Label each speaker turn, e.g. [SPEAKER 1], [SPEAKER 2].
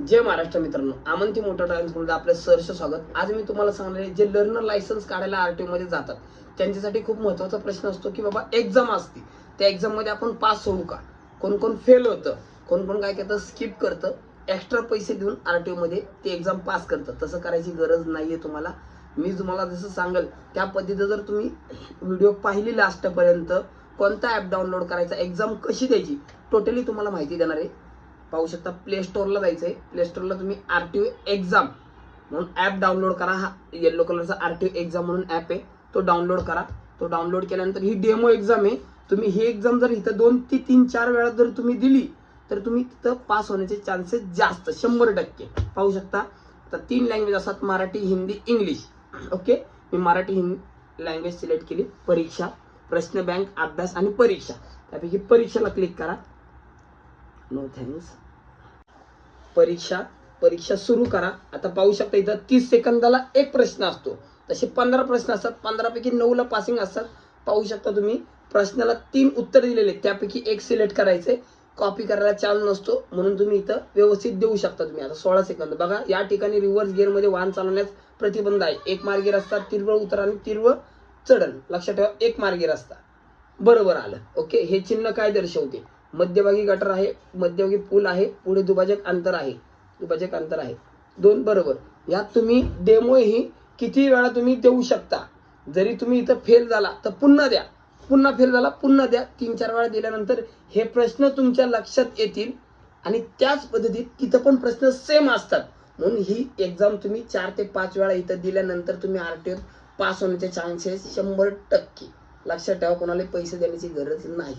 [SPEAKER 1] जय महाराष्ट्र मित्रांनो आमंती मोटरमध्ये आपलं सहर्ष स्वागत. आज मी तुम्हाला सांगणार आहे जे लर्नर लायसन्स काढायला आरटीओ मध्ये जातात त्यांच्यासाठी खूप महत्त्वाचा प्रश्न असतो की बाबा एक्झाम असते. त्या एक्झाममध्ये आपण पास होऊ का? कोण कोण फेल होतं? कोण कोण काय करतं स्किप करतं. एक्स्ट्रा पैसे देऊन आरटीओ मध्ये ते एक्झाम पास करतं. तसं करायची गरज नाहीये तुम्हाला. मी तुम्हाला जसं सांगेल त्या पद्धतीनं जर तुम्ही व्हिडिओ पाहिली लास्टपर्यंत कोणता ॲप डाउनलोड करायचा एक्झाम कशी द्यायची टोटली तुम्हाला माहिती देणार आहे. पाहू शकता प्ले स्टोअरला जायचं आहे प्ले स्टोअरला तुम्ही आर टी एक्झाम म्हणून ॲप डाउनलोड करा. हा येल्लो कलरचा आर टी ओ एक्झाम म्हणून ॲप आहे. तो डाउनलोड करा. तो डाउनलोड केल्यानंतर ही डेमो एक्झाम आहे. तुम्ही ही एक्झाम जर इथं दोन ते तीन चार वेळा जर तुम्ही दिली तर तुम्ही तिथं पास होण्याचे चान्सेस जास्त शंभर टक्के. पाहू शकता? आता तीन लँग्वेज असतात मराठी हिंदी इंग्लिश ओके मी मराठी हिंदी लँग्वेज सिलेक्ट केली. परीक्षा प्रश्न बँक अभ्यास आणि परीक्षा. त्यापैकी परीक्षेला क्लिक करा. नो थँक्स परीक्षा परीक्षा सुरू करा. आता पाहू शकता इथं तीस सेकंदाला एक प्रश्न असतो. तसे पंधरा प्रश्न असतात. पंधरापैकी नऊला पासिंग असतात. पाहू शकता तुम्ही प्रश्नाला तीन उत्तर दिलेले त्यापैकी एक सिलेक्ट करायचे कॉपी करायला चान्स नसतो. म्हणून तुम्ही इथं व्यवस्थित देऊ शकता तुम्ही. आता सोळा सेकंद. बघा या ठिकाणी रिव्हर्स गिअरमध्ये वाहन चालवण्यास प्रतिबंध आहे. एक मार्गी रस्ता तीव्र उतर आणि तीव्र चढण. लक्षात ठेवा एक मार्गी रस्ता बरोबर आलं. ओके हे चिन्ह काय दर्शवते? मध्यभागी गटर आहे मध्यभागी पूल आहे पुढे दुभाजक अंतर आहे दुभाजक अंतर आहे. दोन बरोबर. यात तुम्ही डेमो ही किती वेळा तुम्ही देऊ शकता? जरी तुम्ही इथं फेल झाला तर पुन्हा द्या. पुन्हा फेल झाला पुन्हा द्या. तीन चार वेळा दिल्यानंतर हे प्रश्न तुमच्या लक्षात येतील आणि त्याच पद्धतीत तिथं पण प्रश्न सेम असतात. म्हणून ही एक्झाम तुम्ही चार ते पाच वेळा इथं दिल्यानंतर तुम्ही आर टी एफ पास होण्याचे चान्सेस शंभर टक्के. लक्षात ठेवा कोणाला पैसे देण्याची गरज नाही.